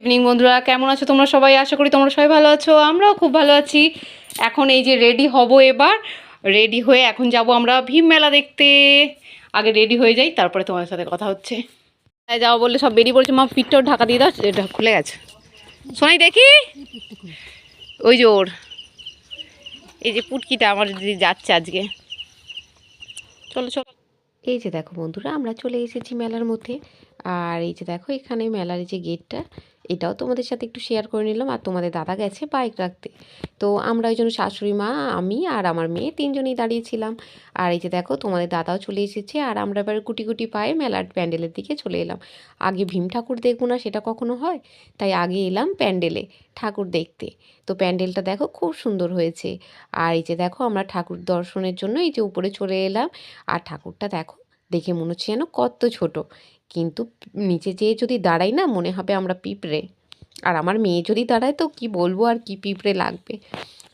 Evening বন্ধুরা, কেমন আছো তোমরা সবাই? আশা করি তোমরা সবাই ভালো আছো, আমরাও খুব ভালো আছি। এখন এই যে রেডি হব এবার। রেডি হয়ে এখন যাব আমরা ভীম মেলা দেখতে। আগে রেডি হয়ে যাই, তারপরে তোমাদের সাথে কথা হচ্ছে। যাও বললে সব বেরিয়ে পড়ছে, মা পিঠটাও ঢাকা দিয়ে দাও এটা খুলে গেছে। শোনাই দেখি? ওই যে ওর। এই যে পুটকিটা আমার দিদি যাচ্ছে আজকে। চলো চলো। এই যে দেখো বন্ধুরা, আমরা চলে এসেছি মেলার মধ্যে। আর এই যে দেখো, এখানে মেলার যে গেটটা এটাও তোমাদের সাথে একটু শেয়ার করে নিলাম আর তোমাদের দাদা গেছে বাইক রাখতে। তো আমরা ওই জন্য শাশুড়ি মা, আমি আর আমার মেয়ে তিনজনেই দাঁড়িয়েছিলাম আর এই যে দেখো, তোমাদের দাদাও চলে এসেছে আর আমরা এবার গুটি গুটি পায়ে মেলার প্যান্ডেলের দিকে চলে এলাম। আগে ভীম ঠাকুর দেখব না, সেটা কখনো হয়? তাই আগে এলাম প্যান্ডেলে ঠাকুর দেখতে। তো প্যান্ডেলটা দেখো, খুব সুন্দর হয়েছে। আর এই যে দেখো, আমরা ঠাকুর দর্শনের জন্য এই যে উপরে চলে এলাম। আর ঠাকুরটা দেখো, দেখে মনে হচ্ছে যেন কত ছোট। কিন্তু নিচে যেয়ে যদি দাঁড়াই না, মনে হবে আমরা পিঁপড়ে। আর আমার মেয়ে যদি দাঁড়ায়, তো কি বলব আর কি পিঁপড়ে লাগবে।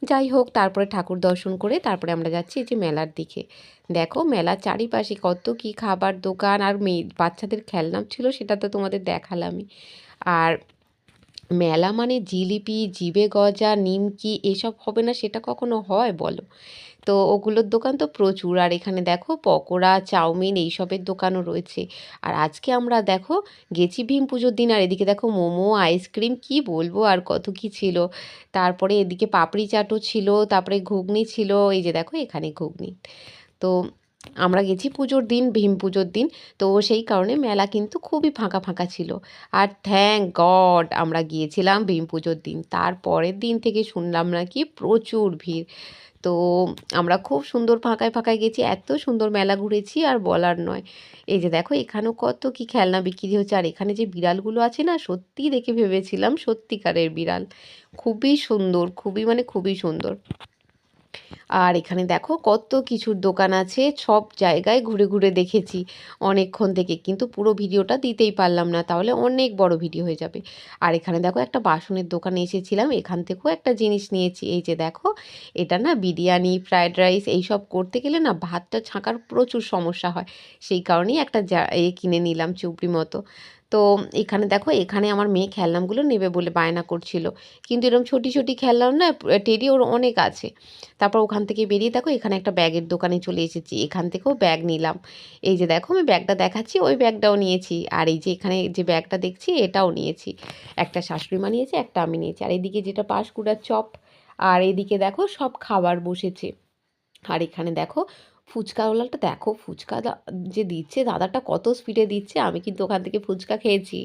যাই হোক, তারপরে ঠাকুর দর্শন করে তারপরে আমরা যাচ্ছি এই যে মেলার দিকে। দেখো, মেলার চারিপাশে কত কি খাবার দোকান, আর মেয়ে বাচ্চাদের খেলনা ছিল, সেটা তো তোমাদের দেখালামই। আর মেলা মানে জিলিপি, জিবে গজা, নিমকি এসব হবে না সেটা কখনো হয় বলো? তো ওগুলোর দোকান তো প্রচুর। আর এখানে দেখো পকোড়া, চাউমিন এইসবের দোকানও রয়েছে। আর আজকে আমরা দেখো গেছি ভীম পুজোর দিন, আর এদিকে দেখো মোমো, আইসক্রিম, কি বলব আর কত কি ছিল। তারপরে এদিকে পাপড়ি চাটও ছিল, তারপরে ঘুগনি ছিল, এই যে দেখো এখানে ঘুগনি। তো আমরা গেছি পুজোর দিন, ভীম পুজোর দিন। তো সেই কারণে মেলা কিন্তু খুবই ফাঁকা ফাঁকা ছিল। আর থ্যাংক গড আমরা গিয়েছিলাম ভীম পুজোর দিন। তারপরের দিন থেকে শুনলাম নাকি প্রচুর ভিড়। তো আমরা খুব সুন্দর ফাঁকায় ফাঁকায় গেছি। এত সুন্দর মেলা ঘুরেছি আর বলার নয়। এই যে দেখো, এখানেও কত কি খেলনা বিক্রি হচ্ছে। আর এখানে যে বিড়ালগুলো আছে না সত্যি দেখে ভেবেছিলাম সত্যিকারের বিড়াল। খুবই সুন্দর, খুবই মানে খুবই সুন্দর। আর এখানে দেখো কত কিছুর দোকান আছে, সব জায়গায় ঘুরে ঘুরে দেখেছি অনেকক্ষণ থেকে। কিন্তু পুরো ভিডিওটা দিতেই পারলাম না, তাহলে অনেক বড় ভিডিও হয়ে যাবে। আর এখানে দেখো একটা বাসনের দোকানে এসেছিলাম, এখান থেকেও একটা জিনিস নিয়েছি। এই যে দেখো, এটা না বিরিয়ানি, ফ্রায়েড রাইস এইসব করতে গেলে না ভাতটা ছাঁকার প্রচুর সমস্যা হয়। সেই কারণেই একটা যা এ কিনে নিলাম চুবড়ি মতো। তো এখানে দেখো, এখানে আমার মেয়ে খেলনাগুলো নেবে বলে বায়না করছিল। কিন্তু এরকম ছোটি ছোটি খেলনাও না, টেডি ওর অনেক আছে। তারপর ওখান থেকে বেরিয়ে দেখো, এখানে একটা ব্যাগের দোকানে চলে এসেছি। এখান থেকেও ব্যাগ নিলাম। এই যে দেখো, আমি ব্যাগটা দেখাচ্ছি, ওই ব্যাগটাও নিয়েছি। আর এই যে এখানে যে ব্যাগটা দেখছি, এটাও নিয়েছি। একটা শাশুড়ি মা নিয়েছে, একটা আমি নিয়েছি। আর এদিকে যেটা পাশকুড়ার চপ, আর এদিকে দেখো, সব খাবার বসেছে। আর এখানে দেখো ফুচকাওয়ালাটা দেখো, ফুচকা যে দিচ্ছে, দাদাটা কত স্পিডে দিচ্ছে, আমি কিন্তু ওখান থেকে ফুচকা খেয়েছি।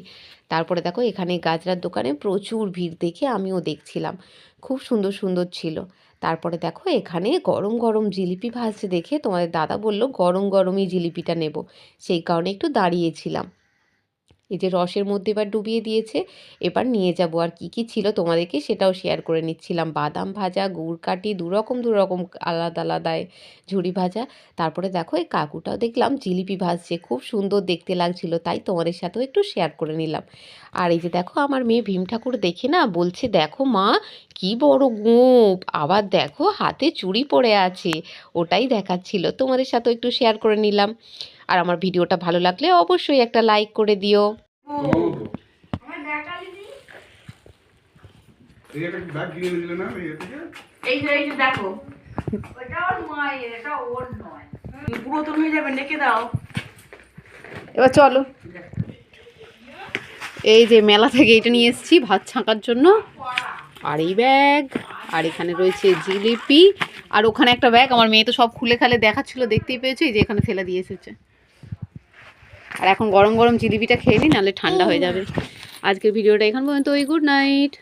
তারপরে দেখো, এখানে গাজরার দোকানে প্রচুর ভিড় দেখে আমিও দেখছিলাম। খুব সুন্দর সুন্দর ছিল। তারপরে দেখো, এখানে গরম গরম জিলিপি ভাজছে দেখে তোমাদের দাদা বলল, গরম, গরমই জিলিপিটা নেব। সেই কারণে একটু দাঁড়িয়েছিলাম। এই যে রসের মধ্যে এবার ডুবিয়ে দিয়েছে, এবার নিয়ে যাব। আর কি কি ছিল তোমাদেরকে সেটাও শেয়ার করে নিচ্ছিলাম। বাদাম ভাজা, গুড় কাটি দু রকম দু রকম আলাদা আলাদায় ঝুড়ি ভাজা। তারপরে দেখো এই কাকুটাও দেখলাম জিলিপি ভাজছে। খুব সুন্দর দেখতে লাগছিল, তাই তোমাদের সাথেও একটু শেয়ার করে নিলাম। আর এই যে দেখো আমার মেয়ে ভীম ঠাকুর দেখে না বলছে, দেখো মা, কি বড় গোঁপ আবার দেখো হাতে চুড়ি পড়ে আছে। ওটাই দেখাচ্ছিল। তোমাদের সাথেও একটু শেয়ার করে নিলাম। আর আমার ভিডিওটা ভালো লাগলে অবশ্যই একটা লাইক করে দিও। এবার চলো। এই যে মেলা থেকে এটা নিয়ে এসেছি ভাত ছাঁকার জন্য। আর এই ব্যাগ। আর এখানে রয়েছে জিলিপি। আর ওখানে একটা ব্যাগ। আমার মেয়ে তো সব খুলে খালে দেখাচ্ছিল দেখতেই পেয়েছ? এই যে এখানে ফেলে দিয়ে এসেছে। আর এখন গরম গরম জিলিপিটা খেয়ে নিই নাহলে ঠান্ডা হয়ে যাবে। আজকের ভিডিওটা এখান পর্যন্ত ওই গুড নাইট।